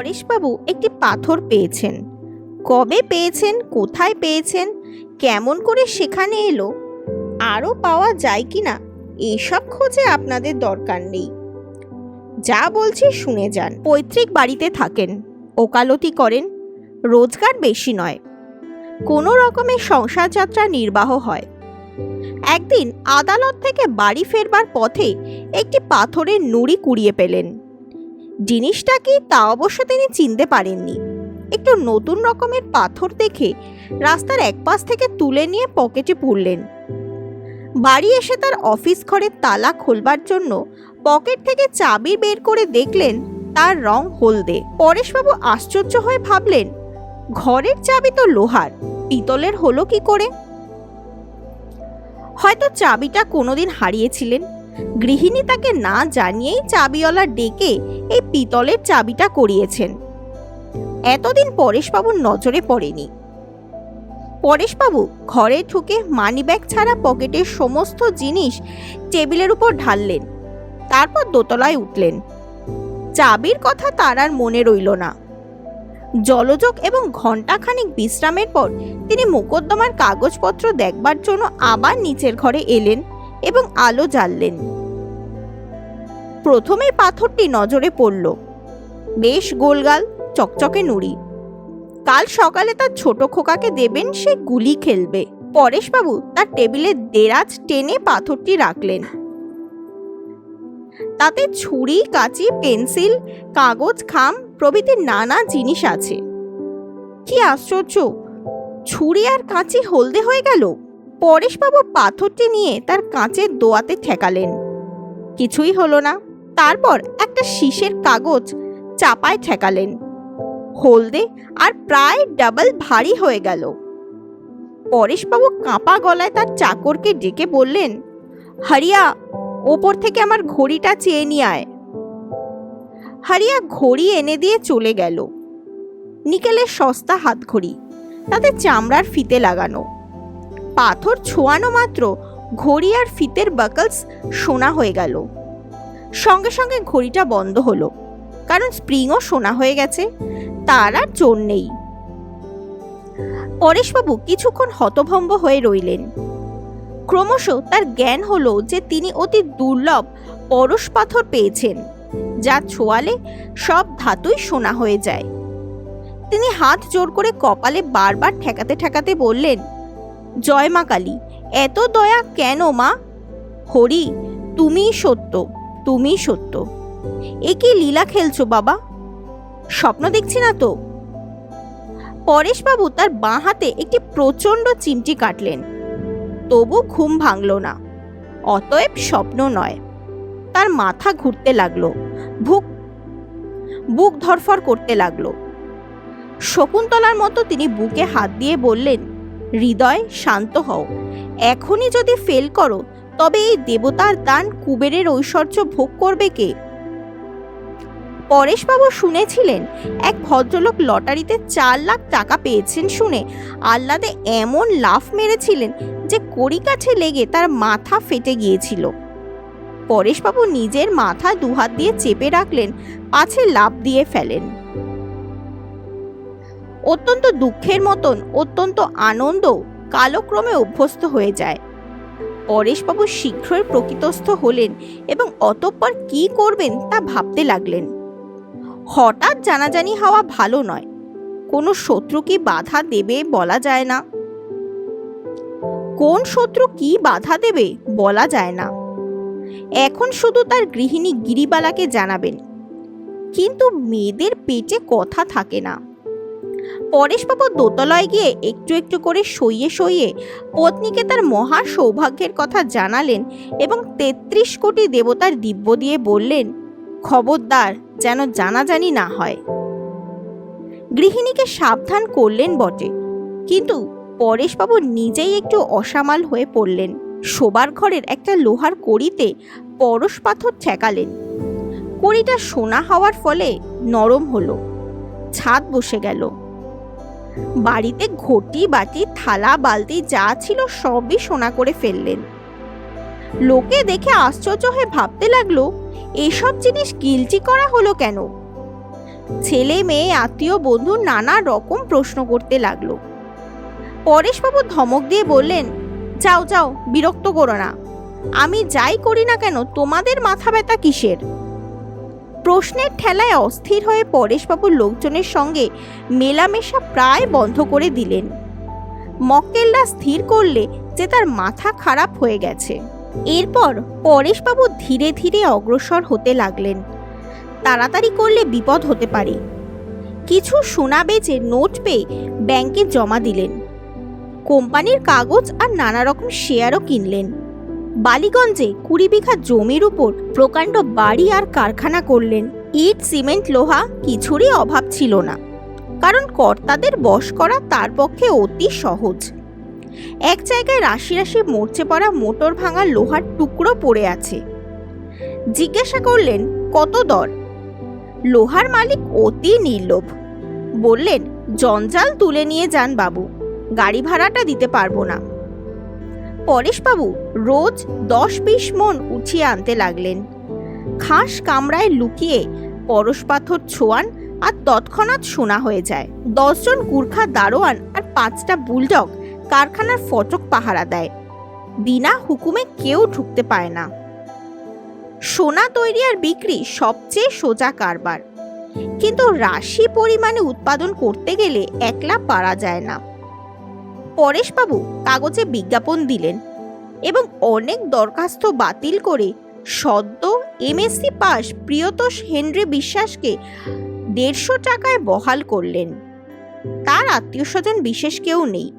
পরেশবাবু একটি পাথর পেয়েছেন। কবে পেয়েছেন? কোথায় পেয়েছেন? কেমন করে সেখানে এলো? আরও পাওয়া যায় কি না এইসব খোঁজে আপনাদের দরকার নেই। যা বলছি শুনে যান। পৈতৃক বাড়িতে থাকেন, ওকালতি করেন, রোজগার বেশি নয়। কোনো রকমের সংসার যাত্রা নির্বাহ হয়। একদিন আদালত থেকে বাড়ি ফেরবার পথে একটি পাথরের নুড়ি কুড়িয়ে পেলেন। জিনিসটা কি তা অবশ্য তিনি চিনতে পারেননি। একটু নতুন রকমের পাথর দেখে রাস্তার এক পাশ থেকে তুলে নিয়ে পকেটে পুরলেন বাড়ি এসে তার অফিস ঘরের তালা খোলবার জন্য পকেট থেকে চাবি বের করে দেখলেন তার রং হলদে। পরেশবাবু আশ্চর্য হয়ে ভাবলেন, ঘরের চাবি তো লোহার, পিতলের হলো কি করে? হয়তো চাবিটা কোনোদিন হারিয়েছিলেন গৃহিণী তাকে না জানিয়েই চাবিওয়ালা ডেকে এই পিতলের চাবিটা করিয়েছেন। এতদিন পরেশবাবুর নজরে পড়েনি। পরেশবাবু ঘরে ঢুকে মানিব্যাগ ছাড়া পকেটের সমস্ত জিনিস টেবিলের উপর ঢাললেন, তারপর দোতলায় উঠলেন। চাবির কথা তার আর মনে রইল না। জলযোগ এবং ঘণ্টাখানিক বিশ্রামের পর তিনি মোকদ্দমার কাগজপত্র দেখবার জন্য আবার নিচের ঘরে এলেন। এবং আলো জ্বাললেন। প্রথমে পাথরটি নজরে পড়ল। বেশ গোলগাল, চকচকে নুড়ি। কাল সকালে তার ছোট খোকাকে দেবেন, সে গুলি খেলবে। পরেশবাবু তার টেবিলে দেরাজ টেনে পাথরটি রাখলেন। তাতে ছুরি, কাঁচি, পেন্সিল, কাগজ, খাম প্রভৃতি নানা জিনিস আছে। কি আশ্চর্য! ছুরি আর কাঁচি হলদে হয়ে গেল। পরেশবাবু পাথরটি নিয়ে তার কাঁচের দোয়াতে ঠেকালেন। কিছুই হলো না। তারপর একটা শীষের কাগজ চাপায় ঠেকালেন। হলদে আর প্রায় ডাবল ভারী হয়ে গেল। পরেশবাবু কাঁপা গলায় তার চাকরকে ডেকে বললেন, হারিয়া, ওপর থেকে আমার ঘড়িটা চেয়ে নিয়ে আয়। হারিয়া ঘড়ি এনে দিয়ে চলে গেল। নিকেলের সস্তা হাতঘড়ি, তাতে চামড়ার ফিতে লাগানো। পাথর ছোঁয়ানো মাত্র ঘড়ি আর ফিতের বাকলস সোনা হয়ে গেল। সঙ্গে সঙ্গে ঘড়িটা বন্ধ হলো, কারণ স্প্রিংও সোনা হয়ে গেছে, তার আর জোর নেই। পরেশবাবু কিছুক্ষণ হতভম্ব হয়ে রইলেন। ক্রমশ তার জ্ঞান হলো যে তিনি অতি দুর্লভ পরশ পাথর পেয়েছেন, যা ছোঁয়ালে সব ধাতুই সোনা হয়ে যায়। তিনি হাত জোর করে কপালে বারবার ঠেকাতে ঠেকাতে বললেন জয় মা কালী। এত দয়া কেন মা? হরি, তুমিই সত্য তুমিই সত্য। এ কি লীলা খেলছো বাবা? স্বপ্ন দেখছি না তো? পরেশবাবু তার বাঁ হাতে একটি প্রচণ্ড চিমটি কাটলেন। তবু ঘুম ভাঙল না। অতএব স্বপ্ন নয়। তার মাথা ঘুরতে লাগল। ভুক, বুক ধরফর করতে লাগল। শকুন্তলার মতো তিনি বুকে হাত দিয়ে বললেন হৃদয় শান্ত হও। এখনই যদি ফেল করো, তবে এই দেবতার দান কুবেরের ঐশ্বর্য ভোগ করবে কে? পরেশবাবু শুনেছিলেন, এক ভদ্রলোক লটারিতে চার লাখ টাকা পেয়েছেন শুনে আহ্লাদে এমন লাফ মেরেছিলেন যে কড়ি কাছে লেগে তার মাথা ফেটে গিয়েছিল। পরেশবাবু নিজের মাথা দুহাত দিয়ে চেপে রাখলেন, পাছে লাভ দিয়ে ফেলেন। অত্যন্ত দুঃখের মতন, অত্যন্ত আনন্দ কালক্রমে অভ্যস্ত হয়ে যায়। পরেশবাবু শীঘ্রই প্রকৃতস্থ হলেন এবং অতঃপর কি করবেন তা ভাবতে লাগলেন। হঠাৎ জানাজানি হওয়া ভালো নয়। কোনো শত্রু কি বাধা দেবে বলা যায় না। কোন শত্রু কি বাধা দেবে বলা যায় না। এখন শুধু তার গৃহিণী গিরিবালাকে জানাবেন। কিন্তু মেয়েদের পেটে কথা থাকে না। পরেশবাবু দোতলায় গিয়ে একটু একটু করে সইয়ে সইয়ে পত্নীকে তার মহা সৌভাগ্যের কথা জানালেন এবং তেত্রিশ কোটি দেবতার দিব্য দিয়ে বললেন, খবরদার, যেন জানাজানি না হয়। গৃহিণীকে সাবধান করলেন বটে, কিন্তু পরেশবাবু নিজেই একটু অসামাল হয়ে পড়লেন। শোবার ঘরের একটা লোহার কড়িতে পরশ পাথর ঠেকালেন। কড়িটা সোনা হওয়ার ফলে নরম হলো, ছাদ বসে গেল। বাড়িতে ঘটি, বাটি, থালা, বালতি যা ছিল সবই সোনা করে ফেললেন। লোকে দেখে আশ্চর্য হয়ে ভাবতে লাগল, এসব জিনিস গিলটি করা হলো কেন? ছেলে মেয়ে, আত্মীয় বন্ধু নানা রকম প্রশ্ন করতে লাগল। পরেশবাবু ধমক দিয়ে বললেন, যাও যাও, বিরক্ত করো না। আমি যাই করি না কেন, তোমাদের মাথা ব্যথা কিসের? প্রশ্নের ঠেলায় অস্থির হয়ে পরেশবাবুর লোকজনের সঙ্গে মেলামেশা প্রায় বন্ধ করে দিলেন। মক্কেলরা স্থির করলে যে তার মাথা খারাপ হয়ে গেছে। এরপর পরেশবাবু ধীরে ধীরে অগ্রসর হতে লাগলেন। তাড়াতাড়ি করলে বিপদ হতে পারে। কিছু সোনা বেচে নোট পেয়ে ব্যাংকে জমা দিলেন। কোম্পানির কাগজ আর নানা রকম শেয়ারও কিনলেন। বালিগঞ্জে কুড়ি বিঘা জমির উপর প্রকাণ্ড বাড়ি আর কারখানা করলেন। ইট, সিমেন্ট, লোহা কিছুরই অভাব ছিল না। কারণ কর্তাদের বশ করা তার পক্ষে অতি সহজ। এক জায়গায় রাশি রাশি মরচে পড়া মোটর ভাঙা লোহার টুকরো পড়ে আছে। জিজ্ঞাসা করলেন, কত দর? লোহার মালিক অতি নির্লোভ। বললেন, জঞ্জাল তুলে নিয়ে যান বাবু, গাড়ি ভাড়াটা দিতে পারব না। পরেশবাবু রোজ দশ বিশ মন উঠিয়ে আনতে লাগলেন। খাস কামরায় লুকিয়ে পরশ পাথর ছোয়ান আর তৎক্ষণাৎ শোনা হয়ে যায়। দশজন গুর্খা দারোয়ান আর পাঁচটা বুলডগ কারখানার ফটক পাহারা দেয়। বিনা হুকুমে কেউ ঢুকতে পায় না। সোনা তৈরি আর বিক্রি সবচেয়ে সোজা কারবার। কিন্তু রাশি পরিমাণে উৎপাদন করতে গেলে একলা পারা যায় না। পরেশবাবু কাগজে বিজ্ঞাপন দিলেন এবং অনেক দরখাস্ত বাতিল করে সদ্য এমএসসি পাস প্রিয়তোষ হেনরি বিশ্বাসকে দেড়শো টাকায় বহাল করলেন। তার আত্মীয় স্বজন বিশেষ কেউ নেই।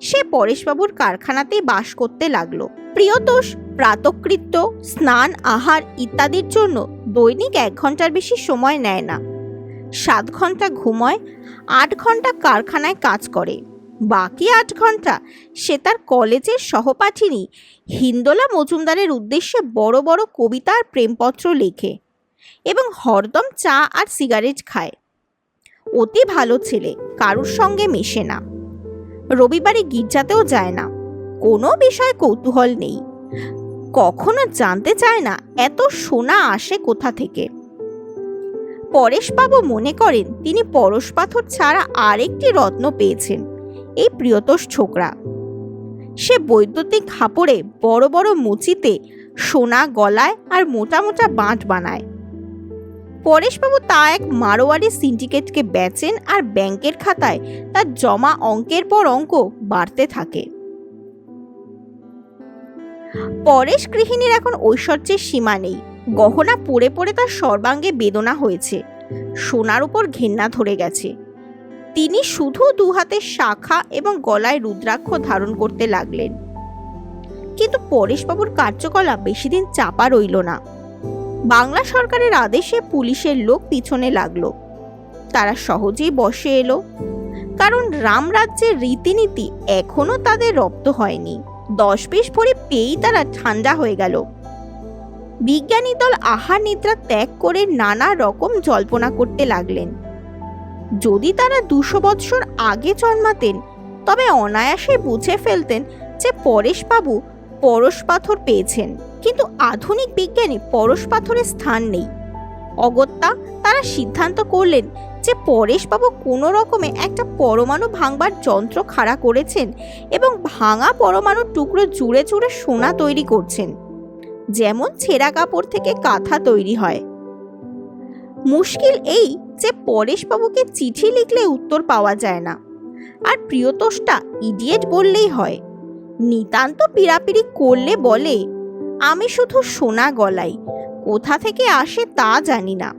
সে পরেশবাবুর কারখানাতেই বাস করতে লাগল। প্রিয়তোষ প্রাতকৃত্য, স্নান, আহার ইত্যাদির জন্য দৈনিক এক ঘণ্টার বেশি সময় নেয় না। সাত ঘণ্টা ঘুমোয়, আট ঘণ্টা কারখানায় কাজ করে। বাকি আট ঘণ্টা সে তার কলেজের সহপাঠিনী হিন্দোলা মজুমদারের উদ্দেশ্যে বড় বড় কবিতা আর প্রেমপত্র লেখে এবং হরদম চা আর সিগারেট খায়। অতি ভালো ছেলে, কারুর সঙ্গে মেশে না। রবিবারে গির্জাতেও যায় না। কোনো বিষয়ে কৌতূহল নেই। কখনো জানতে চায় না এত সোনা আসে কোথা থেকে। পরেশবাবু মনে করেন তিনি পরশ পাথর ছাড়া আরেকটি রত্ন পেয়েছেন। এই প্রিয়তোষ ছোকরা। সে বৈদ্যুতিক হাপড়ে বড় বড় মুচিতে সোনা গলায় আর মোটা মোটা বাঁট বানায়। পরেশবাবু তা এক মারোয়ারি সিন্ডিকেটকে বেচেন আর ব্যাংকের খাতায় তার জমা অঙ্কের পর অঙ্ক বাড়তে থাকে। পরেশ গৃহিণীর এখন ঐশ্বর্যের সীমা নেই। গহনা পরে পরে তার সর্বাঙ্গে বেদনা হয়েছে। সোনার উপর ঘেন্না ধরে গেছে। তিনি শুধু দু হাতে শাখা এবং গলায় রুদ্রাক্ষ ধারণ করতে লাগলেন। কিন্তু পরেশবাবুর কার্যকলাপ বেশি দিন চাপা রইল না। বাংলা সরকারের আদেশে পুলিশের লোক পিছনে লাগল। তারা সহজেই বসে এলো। কারণ রামরাজ্যের রীতিনীতি এখনও তাদের রপ্ত হয়নি। দশ বিশ ভরে পেয়েই তারা ঠান্ডা হয়ে গেল। বিজ্ঞানী দল আহার নিদ্রা ত্যাগ করে নানা রকম জল্পনা করতে লাগলেন। যদি তারা দুশো বৎসর আগে জন্মাতেন, তবে অনায়াসে বুঝে ফেলতেন যে পরেশবাবু পরশ পাথর পেয়েছেন। কিন্তু আধুনিক বিজ্ঞানে পরশ পাথরের স্থান নেই। অগত্যা তারা সিদ্ধান্ত করলেন যে পরেশবাবু কোনো রকমে একটা পরমাণু ভাঙবার যন্ত্র খাড়া করেছেন এবং ভাঙা পরমাণুর টুকরো জুড়ে জুড়ে সোনা তৈরি করছেন, যেমন ছেঁড়া কাপড় থেকে কাঁথা তৈরি হয়। মুশকিল এই যে পরেশবাবুকে চিঠি লিখলে উত্তর পাওয়া যায় না। আর প্রিয়তোষটা ইডিয়েট বললেই হয়। নিতান্ত পিড়াপিড়ি করলে বলে, আমি শুধু সোনা গলাই, কোথা থেকে আসে তা জানি না।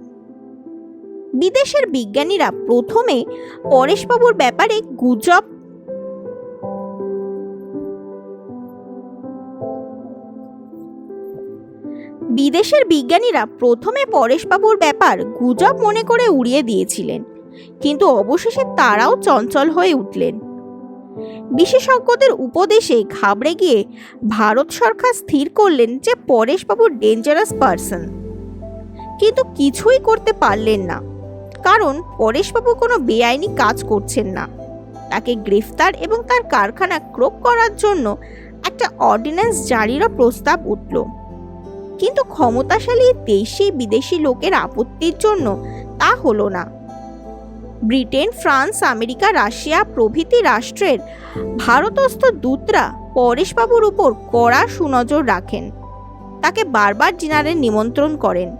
বিদেশের বিজ্ঞানীরা প্রথমে পরেশবাবুর ব্যাপারে গুজব বিদেশের বিজ্ঞানীরা প্রথমে পরেশবাবুর ব্যাপার গুজব মনে করে উড়িয়ে দিয়েছিলেন। কিন্তু অবশেষে তারাও চঞ্চল হয়ে উঠলেন। বিশেষজ্ঞদের উপদেশে ঘাবড়ে গিয়ে ভারত সরকার স্থির করলেন যে পরেশবাবু ডেঞ্জারাস পারসন কিন্তু কিছুই করতে পারলেন না। কারণ পরেশবাবু কোনো বেআইনি কাজ করছেন না। তাকে গ্রেফতার এবং তার কারখানা ক্রোক করার জন্য একটা অর্ডিন্যান্স জারিরও প্রস্তাব উঠল। কিন্তু ক্ষমতাশালী দেশি বিদেশি লোকের আপত্তির জন্য তা হলো না। ব্রিটেন, ফ্রান্স, আমেরিকা, রাশিয়া প্রভৃতি রাষ্ট্রের ভারতস্থ দূতরা পরেশবাবুর উপর কড়া সুনজর রাখেন। তাকে বারবার ডিনারে নিমন্ত্রণ করেন।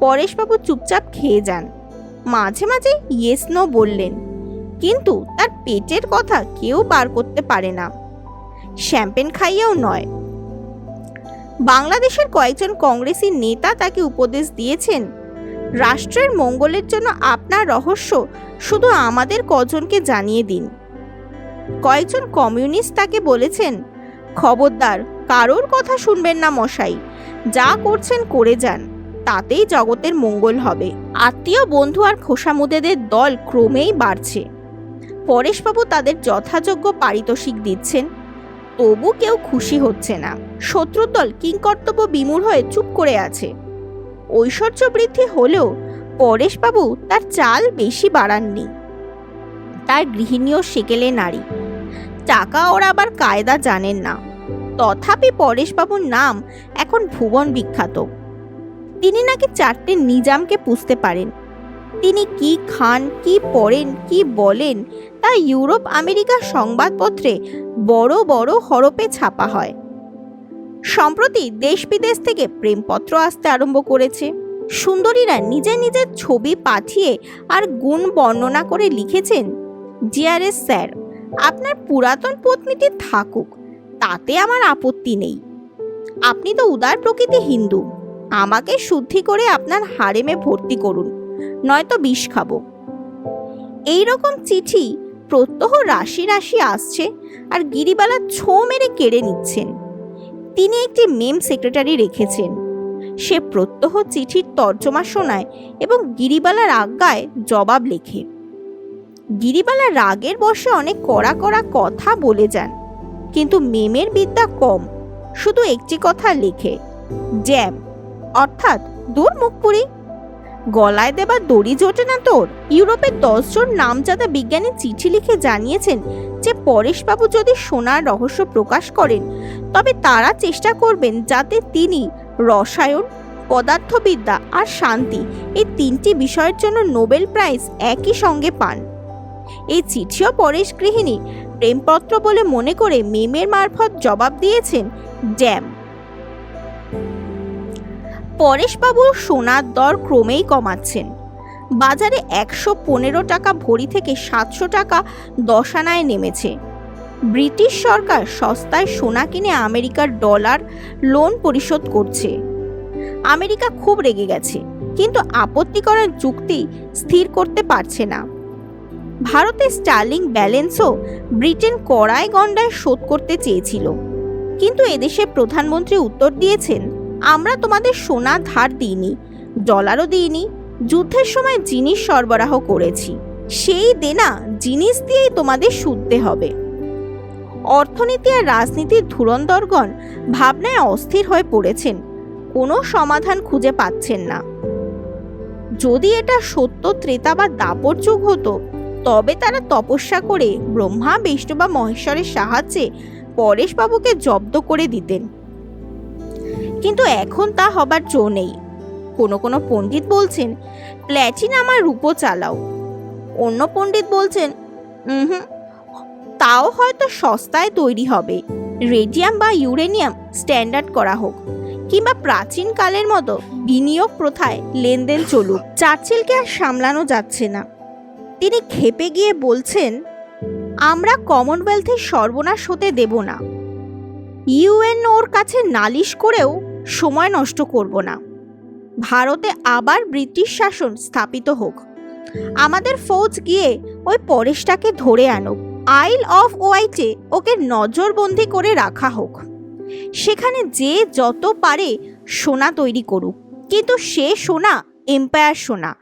পরেশবাবু চুপচাপ খেয়ে যান। মাঝে মাঝে ইয়েস নো বললেন। কিন্তু তার পেটের কথা কেউ বার করতে পারে না। শ্যাম্পেন খাইয়েও নয়। বাংলাদেশের কয়েকজন কংগ্রেসি নেতা তাকে উপদেশ দিয়েছেন। রাষ্ট্রের মঙ্গলের জন্য আপনার রহস্য শুধু আমাদের কজনকে জানিয়ে দিন। কয়েকজন কমিউনিস্ট তাকে বলেছেন, খবরদার, কারোর কথা শুনবেন না মশাই। যা করছেন করে যান, তাতেই জগতের মঙ্গল হবে। আত্মীয়, বন্ধু আর খোসামুদেদের দল ক্রমেই বাড়ছে। পরেশবাবু তাদের যথাযোগ্য পারিতোষিক দিচ্ছেন। তবু কেউ খুশি হচ্ছে না। শত্রুর দল কিংকর্তব্য বিমূঢ় হয়ে চুপ করে আছে। ঐশ্বর্য বৃদ্ধি হলেও পরেশবাবু তার চাল বেশি বাড়াননি। তার গৃহিণীও সেকেলে নারী। টাকা ওরা আবার কায়দা জানেন না। তথাপি পরেশবাবুর নাম এখন ভুবন বিখ্যাত। তিনি নাকি চারটে নিজামকে পুষতে পারেন। তিনি কি খান, কি পড়েন, কি বলেন তা ইউরোপ আমেরিকার সংবাদপত্রে বড় বড় হরপে ছাপা হয়। সম্প্রতি দেশ বিদেশ থেকে প্রেমপত্র আসতে আরম্ভ করেছে। সুন্দরীরা নিজে নিজের ছবি পাঠিয়ে আর গুণ বর্ণনা করে লিখেছেন জিআরএস স্যার, আপনার পুরাতন পত্নীটি থাকুক, তাতে আমার আপত্তি নেই। আপনি তো উদার প্রকৃতি হিন্দু, আমাকে শুদ্ধি করে আপনার হারেমে ভর্তি করুন। নয়তো বিষ খাব। এই রকম চিঠি প্রত্যহ রাশি রাশি আসছে আর গিরিবালা ছো মেরে কেড়ে নিচ্ছেন। তিনি একটি মেম সেক্রেটারি রেখেছেন। সে প্রত্যহ চিঠির তর্জমা শোনায় এবং গিরিবালার আজ্ঞায় জবাব লেখে। গিরিবালা রাগের বসে অনেক কড়া কড়া কথা বলে যান, কিন্তু মেমের বিদ্যা কম। শুধু একটি কথা লেখে, জ্যাম, অর্থাৎ দূর মুখপুরি গলায় দেবার দড়ি জোটে না তোর? ইউরোপের দশজন নামজাদা বিজ্ঞানী চিঠি লিখে জানিয়েছেন যে পরেশবাবু যদি সোনার রহস্য প্রকাশ করেন, তবে তারা চেষ্টা করবেন যাতে তিনি রসায়ন, পদার্থবিদ্যা আর শান্তি এই তিনটি বিষয়ের জন্য নোবেল প্রাইজ একই সঙ্গে পান। এই চিঠিও পরেশ গৃহিণী প্রেমপত্র বলে মনে করে মেমের মারফত জবাব দিয়েছেন, জ্যাম। পরেশবাবু সোনার দর ক্রমেই কমাচ্ছেন। বাজারে একশো পনেরো টাকা ভরি থেকে সাতশো টাকা দশানায় নেমেছে। ব্রিটিশ সরকার সস্তায় সোনা কিনে আমেরিকার ডলার লোন পরিশোধ করছে। আমেরিকা খুব রেগে গেছে, কিন্তু আপত্তি করার যুক্তি স্থির করতে পারছে না। ভারতের স্টার্লিং ব্যালেন্সও ব্রিটেন কড়ায় গন্ডায় শোধ করতে চেয়েছিল। কিন্তু এদেশের প্রধানমন্ত্রী উত্তর দিয়েছেন আমরা তোমাদের সোনা ধার দিইনি, ডলারও দিইনি, যুদ্ধের সময় জিনিস সরবরাহ করেছি, সেই দেনা জিনিস দিয়েই তোমাদের শুধতে হবে। অর্থনীতি আর রাজনীতির ধুরন্দরগণ ভাবনায় অস্থির হয়ে পড়েছেন, কোনো সমাধান খুঁজে পাচ্ছেন না। যদি এটা সত্য ত্রেতা বা দাপর যুগ হতো, তবে তারা তপস্যা করে ব্রহ্মা, বিষ্ণু বা মহেশ্বরের সাহায্যে পরেশবাবুকে জব্দ করে দিতেন। কিন্তু এখন তা হবার জো নেই। কোনো কোনো পণ্ডিত বলছেন প্ল্যাটিনাম রূপো চালাও। অন্য পণ্ডিত বলছেন হুম, তাও হয়তো সস্তায় তৈরি হবে। রেডিয়াম বা ইউরেনিয়াম স্ট্যান্ডার্ড করা হোক, কিংবা প্রাচীন কালের মতো বিনিয়োগ প্রথায় লেনদেন চলুক। চার্চিলকে আর সামলানো যাচ্ছে না। তিনি খেপে গিয়ে বলছেন, আমরা কমনওয়েলথের সর্বনাশ হতে দেব না। ইউএন ওর কাছে নালিশ করেও সময় নষ্ট করব না। ভারতে আবার ব্রিটিশ শাসন স্থাপিত হোক। আমাদের ফৌজ গিয়ে ওই পরেশটাকে ধরে আনুক। আইল অফ ওয়াইটে ওকে নজরবন্দি করে রাখা হোক। সেখানে যে যত পারে সোনা তৈরি করুক। কিন্তু সে সোনা এম্পায়ার সোনা।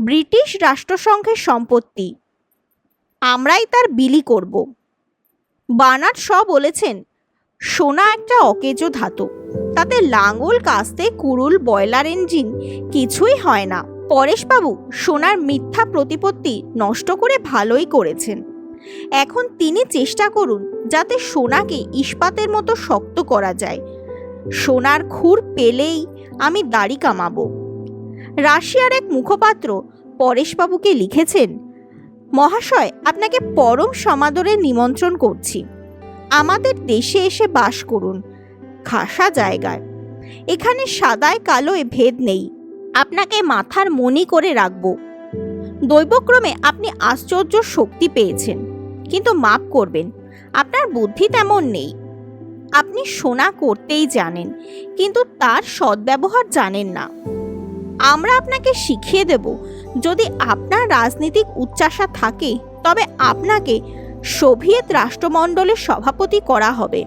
ব্রিটিশ রাষ্ট্রসংঘের সম্পত্তি। আমরাই তার বিলি করব। বার্নার্ড শ বলেছেন সোনা একটা অকেজো ধাতু। তাতে লাঙ্গল কাস্তে কুরুল বয়লার ইঞ্জিন কিছুই হয় না। পরেশবাবু সোনার মিথ্যা প্রতিপত্তি নষ্ট করে ভালোই করেছেন। এখন তিনি চেষ্টা করুন যাতে সোনাকে ইস্পাতের মতো শক্ত করা যায়। সোনার খুর পেলেই আমি দাড়ি কামাবো। রাশিয়ার এক মুখপাত্র পরেশবাবুকে লিখেছেন, মহাশয়, আপনাকে পরম সমাদরে নিমন্ত্রণ করছি। আমাদের দেশে এসে বাস করুন। খাসা জায়গায়। এখানে সাদায় কালোয় ভেদ নেই। আপনাকে মাথার মনি করে রাখব। দৈবক্রমে আপনি আশ্চর্য শক্তি পেয়েছেন, কিন্তু মাপ করবেন, আপনার বুদ্ধি তেমন নেই। আপনি সোনা করতেই জানেন, কিন্তু তার সদ্ব্যবহার জানেন না। আমরা আপনাকে শিখিয়ে দেব, যদি আপনার রাজনৈতিক উচ্চাসা থাকে, তবে আপনাকে সোভিয়েত রাষ্ট্রমণ্ডলের সভাপতি করা হবে।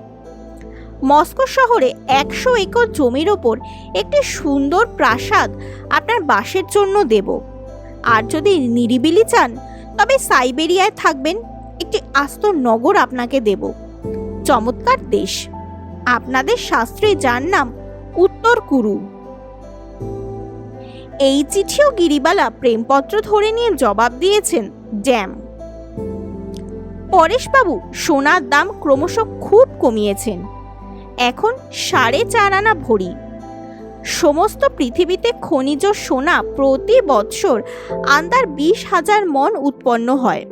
মস্কো শহরে একশো একর জমির ওপর একটি সুন্দর প্রাসাদ আপনার বাসের জন্য দেব। আর যদি নিরিবিলি চান, তবে সাইবেরিয়ায় থাকবেন, একটি আস্ত নগর আপনাকে দেব। চমৎকার দেশ। আপনাদের শাস্ত্রে যার নাম উত্তর কুরু। এই চিঠিও গিরিবালা প্রেমপত্র ধরে নিয়ে জবাব দিয়েছেন ড্যাম পরেশবাবু সোনার দাম ক্রমশ খুব কমিয়েছেন। এখন সাড়ে চার আনা ভরি। সমস্ত পৃথিবীতে খনিজ সোনা প্রতি বৎসর আন্দার বিশ হাজার মন উৎপন্ন হয়।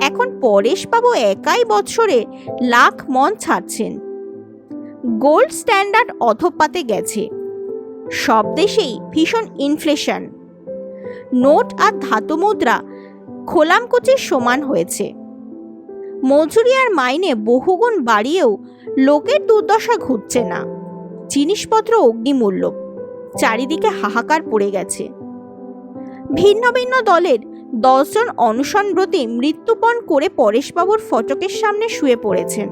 এখন পরেশবাবু একাই বৎসরে লাখ মন ছাড়ছেন। গোল্ড স্ট্যান্ডার্ড অধপাতে গেছে। সব দেশেই ভীষণ ইনফ্লেশন। নোট আর ধাতু মুদ্রা খোলামকুচির সমান হয়েছে। মজুরি আর মাইনে বহুগুণ বাড়িয়েও লোকের দুর্দশা ঘুরছে না। জিনিসপত্র অগ্নিমূল্য। চারিদিকে হাহাকার পড়ে গেছে। ভিন্ন ভিন্ন দলের দশজন অনশনব্রতী মৃত্যুপণ করে পরেশবাবুর ফটকের সামনে শুয়ে পড়েছেন।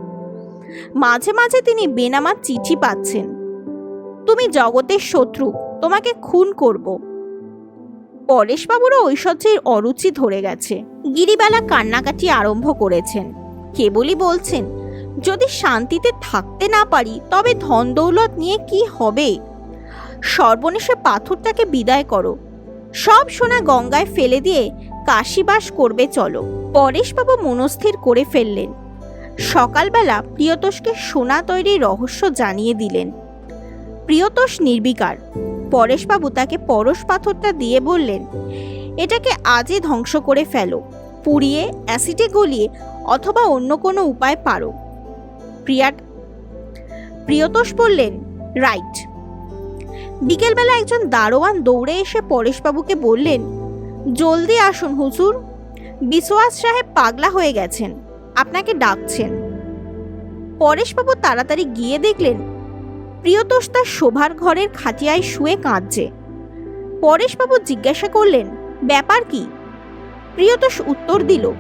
মাঝে মাঝে তিনি বেনামা চিঠি পাচ্ছেন। তুমি জগতের শত্রু, তোমাকে খুন করব। পরেশবাবুরও ঐশ্বর্যের অরুচি ধরে গেছে। গিরিবেলা কান্নাকাটি আরম্ভ করেছেন। কেবলই বলছেন, যদি শান্তিতে থাকতে না পারি, তবে ধন দৌলত নিয়ে কি হবে? সর্বনেশে পাথরটাকে বিদায় করো। সব সোনা গঙ্গায় ফেলে দিয়ে কাশিবাস করবে চলো। পরেশবাবু মনস্থির করে ফেললেন। সকালবেলা প্রিয়তোষকে সোনা তৈরির রহস্য জানিয়ে দিলেন। প্রিয়তোষ নির্বিকার পরেশবাবু তাকে পরশ পাথরটা দিয়ে বললেন, এটাকে আজই ধ্বংস করে ফেলো, পুড়িয়ে, অ্যাসিডে গলিয়ে, অথবা অন্য কোনো উপায় পারো। প্রিয়া প্রিয়তোষ বললেন, রাইট। বিকেলবেলা একজন দারোয়ান দৌড়ে এসে পরেশবাবুকে বললেন, জলদি আসুন হুজুর, বিশোয়াস সাহেব পাগলা হয়ে গেছেন, আপনাকে ডাকছেন। পরেশবাবু তাড়াতাড়ি গিয়ে দেখলেন প্রিয়তোষ তার শোভার ঘরের খাটিয়ায় শুয়ে কাঁদছে। পরেশবাবু জিজ্ঞাসা করলেন, ব্যাপার কি? প্রিয়তোষ উত্তর দিল,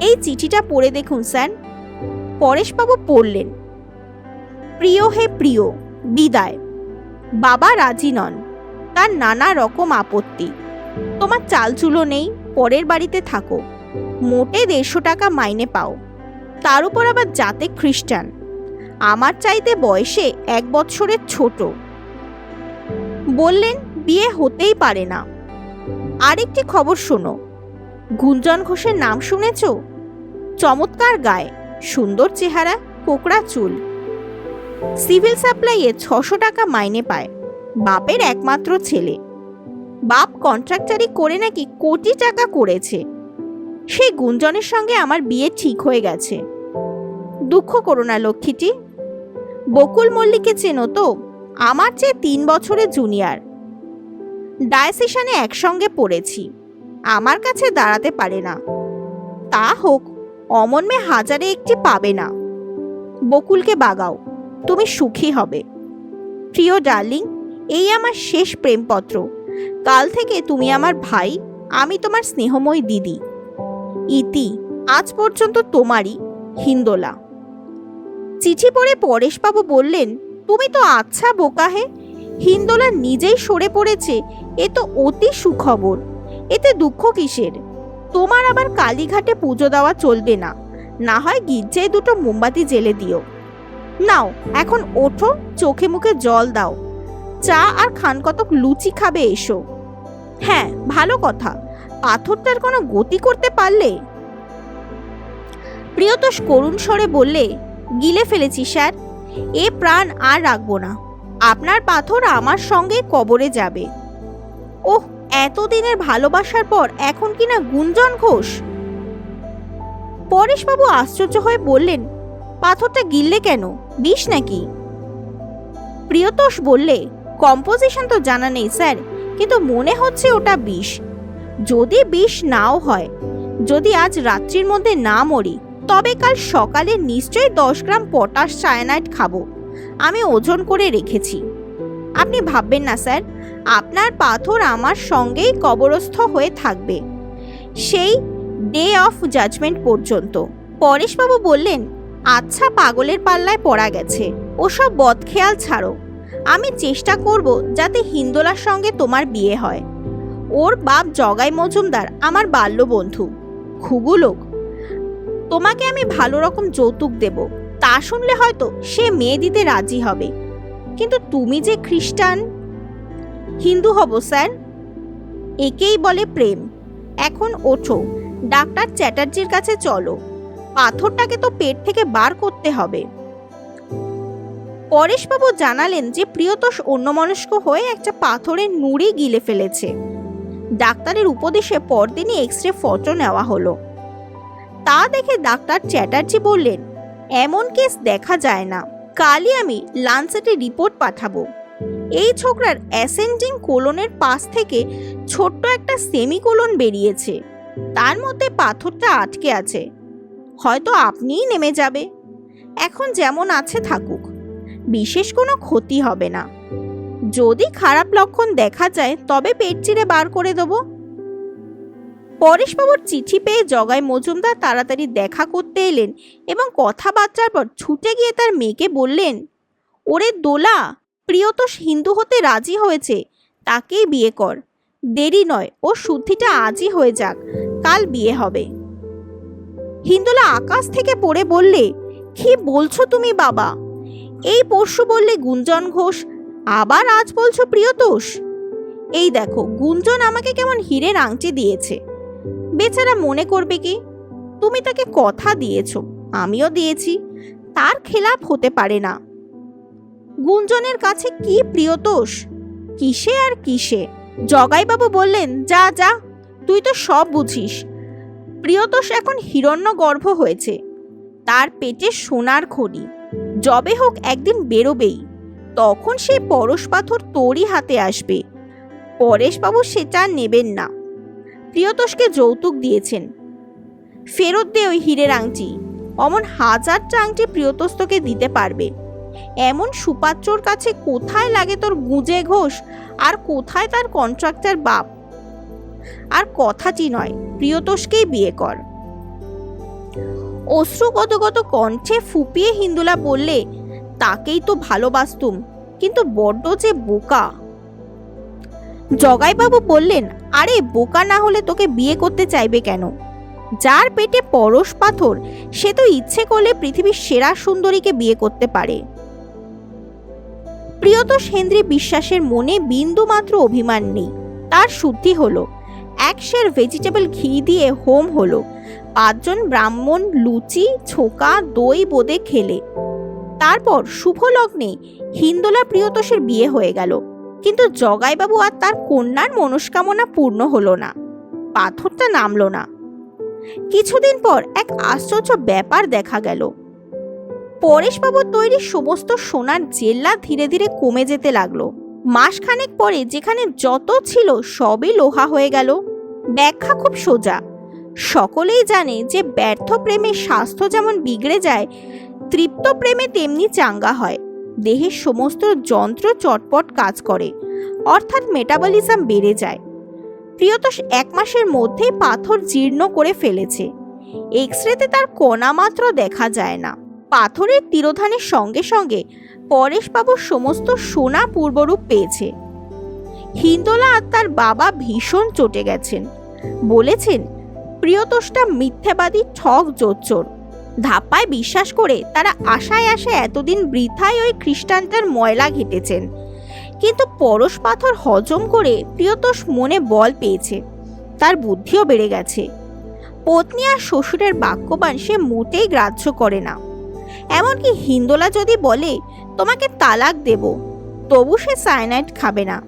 এই চিঠিটা পড়ে দেখুন, স্যার। পরেশবাবু পড়লেন, প্রিয় হে প্রিয়, বিদায়। বাবা রাজি নন। তার নানা রকম আপত্তি। তোমার চালচুলো নেই, পরের বাড়িতে থাকো। মোটে দেড়শো টাকা মাইনে পাও। তার উপর আবার জাতে খ্রিস্টান। আমার চাইতে বয়সে এক বৎসরের ছোট। বললেন, বিয়ে হতেই পারে না। আরেকটি খবর শোনো। গুঞ্জন ঘোষের নাম শুনেছ? চমৎকার গায়ে, সুন্দর চেহারা, কোকড়া চুল। সিভিল সাপ্লাইয়ে ছশো টাকা মাইনে পায়, বাপের একমাত্র ছেলে। বাপ কন্ট্রাক্টারি করে নাকি কোটি টাকা করেছে। সেই গুঞ্জনের সঙ্গে আমার বিয়ে ঠিক হয়ে গেছে। দুঃখ করো না, লক্ষ্মীটি। বকুল মল্লিককে চেনো তো? আমার চেয়ে তিন বছরের জুনিয়র। ডায়সেশনে একসঙ্গে পড়েছি। আমার কাছে দাঁড়াতে পারে না। তা হোক, অমন মেয়ে হাজারে একটি পাবে না। বকুলকে বাগাও, তুমি সুখী হবে। প্রিয় ডার্লিং, এই আমার শেষ প্রেমপত্র। কাল থেকে তুমি আমার ভাই, আমি তোমার স্নেহময় দিদি। ইতি, আজ পর্যন্ত তোমারই হিন্দোলা। চিঠি পড়ে পরেশবাবু বললেন, তুমি তো আচ্ছা বোকা হে। হিন্দোলা নিজেই সরে পড়েছে, এ তো অতি সুখবর। এতে দুঃখ কিসের? তোমার আবার কালীঘাটে পুজো দেওয়া চলবে না। না হয় গির্জায় দুটো মোমবাতি জেলে দিও। নাও, এখন ওঠো, চোখে মুখে জল দাও। চা আর খান কতক লুচি খাবে এসো। হ্যাঁ ভালো কথা। পাথরটার কোনো গতি করতে পারলে? প্রিয়তোষ করুণ স্বরে বললে গিলে ফেলেছি, স্যার। এ প্রাণ আর রাখব না। আপনার পাথর আমার সঙ্গে কবরে যাবে। ওহ, এতদিনের ভালোবাসার পর এখন কিনা গুঞ্জন ঘোষ? পরেশবাবু আশ্চর্য হয়ে বললেন, পাথরটা গিললে কেন? বিষ নাকি? প্রিয়তোষ বললে, কম্পোজিশন তো জানা নেই, স্যার, কিন্তু মনে হচ্ছে ওটা বিষ। যদি বিষ নাও হয়, যদি আজ রাত্রির মধ্যে না মরি তবে কাল সকালে নিশ্চয়ই দশ গ্রাম পটাশ সায়ানাইড খাব। আমি ওজন করে রেখেছি। আপনি ভাববেন না, স্যার। আপনার পাথর আমার সঙ্গেই কবরস্থ হয়ে থাকবে। সেই ডে অফ জাজমেন্ট পর্যন্ত। পরেশবাবু বললেন আচ্ছা পাগলের পাল্লায় পড়া গেছে। ওসব বদখেয়াল ছাড়ো। আমি চেষ্টা করব যাতে হিন্দোলার সঙ্গে তোমার বিয়ে হয়। ওর বাপ জগাই মজুমদার, আমার বাল্য বন্ধু খুবু লোক তোমাকে আমি ভালো রকম যৌতুক দেব। তা শুনলে হয়তো সে মেয়ে দিতে রাজি হবে। কিন্তু তুমি যে খ্রিস্টান? হিন্দু হব, স্যার। একেই বলে প্রেম। এখন ওঠো, ডাক্তার চ্যাটার্জির কাছে চলো। পাথরটাকে তো পেট থেকে বার করতে হবে। পরেশবাবু জানালেন যে প্রিয়তোষ অন্যমনস্ক হয়ে একটা পাথরের নুড়ি গিলে ফেলেছে। ডাক্তারের উপদেশে পরদিনই এক্স রে ফটো নেওয়া হলো। তা দেখে ডাক্তার চ্যাটার্জি বললেন, এমন কেস দেখা যায় না। কালই আমি লাঞ্চেটে রিপোর্ট পাঠাবো। এই ছোকরার অ্যাসেন্ডিং কোলনের পাশ থেকে ছোট্ট একটা সেমিকোলন বেরিয়েছে। তার মধ্যে পাথরটা আটকে আছে। হয়তো আপনিই নেমে যাবে। এখন যেমন আছে থাকুক। বিশেষ কোনো ক্ষতি হবে না। যদি খারাপ লক্ষণ দেখা যায়, তবে পেট চিরে বার করে দেবো। পরেশবাবুর চিঠি পেয়ে জগাই মজুমদার তাড়াতাড়ি দেখা করতে এলেন এবং কথাবার্তার পর ছুটে গিয়ে তার মেয়েকে বললেন, ওরে দোলা, প্রিয়তোষ হিন্দু হতে রাজি হয়েছে, তাকেই বিয়ে কর। দেরি নয়, ও শুদ্ধিটা আজই হয়ে যাক, কাল বিয়ে হবে হিন্দুলা আকাশ থেকে পড়ে বললে, কি বলছো তুমি বাবা? এই পরশু বললে গুঞ্জন ঘোষ, আবার আজ বলছো প্রিয়তোষ? এই দেখো, গুঞ্জন আমাকে কেমন হীরের আংটি দিয়েছে। বেচারা মনে করবে কি? তুমি তাকে কথা দিয়েছ, আমিও দিয়েছি, তার খেলাপ হতে পারে না। গুঞ্জনের কাছে কি প্রিয়তোষ কিসে আর কিসে? জগাইবাবু বললেন, যা যা, তুই তো সব বুঝিস। প্রিয়তোষ এখন হিরণ্য গর্ভ হয়েছে। তার পেটে সোনার খনি। যবে হোক একদিন বেরোবেই। তখন সে পরশ পাথর তোরই হাতে আসবে। পরেশবাবু সেটা নেবেন না। প্রিয়তোষকে যৌতুক দিয়েছেন। ফেরত দে ওই হীরের আংটি। অমন হাজারটা আংটি প্রিয়তস্তকে দিতে পারবে। এমন সুপাত্রর কাছে কোথায় লাগে তোর গুঁজে ঘোষ? আর কোথায় তার কন্ট্রাক্টর বাপ? আর কথাটি নয়, প্রিয়তোষকেই বিয়ে কর। অশ্রুগতগত কণ্ঠে ফুপিয়ে হিন্দুলা বললে, তাকেই তো ভালোবাসতুম, কিন্তু বড্ড যে বোকা। জগাইবাবু বললেন, আরে, বোকা না হলে তোকে বিয়ে করতে চাইবে কেন? যার পেটে পরশ পাথর, সে তো ইচ্ছে করলে পৃথিবীর সেরা সুন্দরীকে বিয়ে করতে পারে। প্রিয়তোষ হেন্দ্রী বিশ্বাসের মনে বিন্দু মাত্র অভিমান নেই। তার শুদ্ধি হলো, এক সের ভেজিটেবল ঘি দিয়ে হোম হলো। পাঁচজন ব্রাহ্মণ লুচি, ছোকা, দই, বোদে খেলে। তারপর শুভ লগ্নে হিন্দোলা প্রিয়তোষের বিয়ে হয়ে গেল। কিন্তু জগাইবাবু আর তার কন্যার মনস্কামনা পূর্ণ হলো না। পাথরটা নামলো না। কিছুদিন পর এক আশ্চর্য ব্যাপার দেখা গেল। পরেশবাবুর তৈরি সমস্ত সোনার জেল্লা ধীরে ধীরে কমে যেতে লাগল। মাসখানেক পরে যেখানে যত ছিল সবই লোহা হয়ে গেল। ব্যাখ্যা খুব সোজা। সকলেই জানে যে ব্যর্থ প্রেমে স্বাস্থ্য যেমন বিগড়ে যায়, তৃপ্ত প্রেমে তেমনি চাঙ্গা হয়। দেহের সমস্ত যন্ত্র চটপট কাজ করে, অর্থাৎ মেটাবলিজম বেড়ে যায়। প্রিয়তোষ এক মাসের মধ্যেই পাথর জীর্ণ করে ফেলেছে। এক্স রেতে তার কণা মাত্র দেখা যায় না। পাথরের তিরোধানের সঙ্গে সঙ্গে পরেশবাবুর সমস্ত সোনা পূর্বরূপ পেয়েছে। হিন্দোলা আর তার বাবা ভীষণ চটে গেছেন। বলেছেন, প্রিয়তোষটা মিথ্যাবাদী ঠক জোচ্চোর। ধাপ্পায় বিশ্বাস করে তারা আশায় আশায় এতদিন বৃথায় ওই খ্রিস্টানটার ময়লা ঘেটেছেন। কিন্তু পরশ পাথর হজম করে প্রিয়তোষ মনে বল পেয়েছে। তার বুদ্ধিও বেড়ে গেছে। পত্নী আর শ্বশুরের বাক্যবান সে মোটেই গ্রাহ্য করে না। এমনকি হিন্দোলা যদি বলে, তোমাকে তালাক দেব তবু সে সায়ানাইড খাবে না।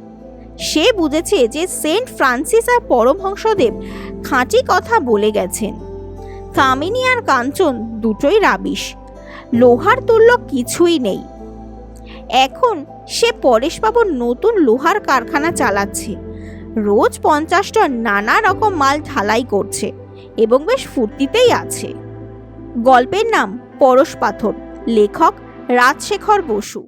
সে বুঝেছে যে সেন্ট ফ্রান্সিস আর পরমহংসদেব খাঁটি কথা বলে গেছেন। কামিনী আর কাঞ্চন দুটোই রাবিশ। লোহার তুল্য কিছুই নেই। এখন সে পরেশবাবুর নতুন লোহার কারখানা চালাচ্ছে। রোজ পঞ্চাশ টন নানা রকম মাল ঢালাই করছে এবং বেশ ফুর্তিতেই আছে। গল্পের নাম পরশ পাথর, লেখক রাজশেখর বসু।